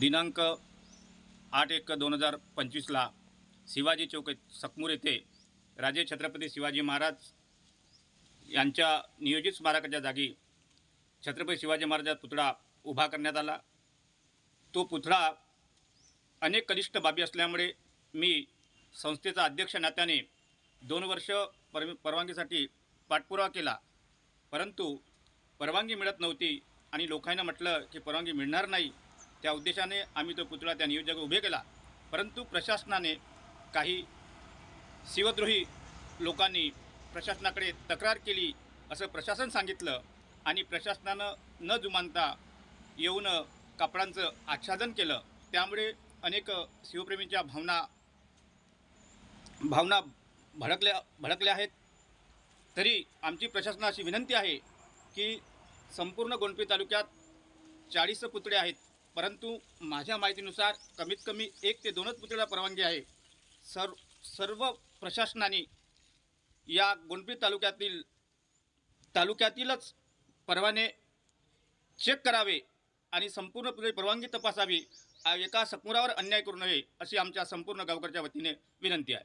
दिनांक आठ एक दोन हजार पंचवीसला शिवाजी चौक सकमूर येथे राजे छत्रपती शिवाजी महाराज यांच्या नियोजित स्मारकाच्या जागी छत्रपती शिवाजी महाराजाचा पुतळा उभा करण्यात आला. तो पुतळा अनेक कनिष्ठ बाबी असल्यामुळे मी संस्थेचा अध्यक्ष नात्याने दोन वर्ष पर परवानगीसाठी पाठपुरावा केला. परंतु परवानगी मिळत नव्हती आणि लोकांना म्हटलं की परवानगी मिळणार नाही. त्या उद्देशाने आम्ही तो पुतळा त्या नियोजक उभे केला. परंतु प्रशासनाने काही शिवद्रोही लोकांनी प्रशासनाकडे तक्रार केली असं प्रशासन सांगितलं आणि प्रशासनानं न जुमानता येऊन कापडांचं आच्छादन केलं. त्यामुळे अनेक शिवप्रेमींच्या भावना भावना भडकल्या भडकल्या आहेत. तरी आमची प्रशासनाशी विनंती आहे की संपूर्ण गोंडपी तालुक्यात चाळीस पुतळे आहेत. परंतु माझ्या माहितीनुसार कमीत कमी एक ते दोनच पुतळ्याला परवानगी आहे. सर सर्व प्रशासनाने या गोंडपी तालुक्यातील तालुक्यातीलच परवाने चेक करावे आणि संपूर्ण पुतळी परवानगी तपासावी एका समोरावर अन्याय करू नये अशी आमच्या संपूर्ण गावकऱ्याच्या वतीने विनंती आहे.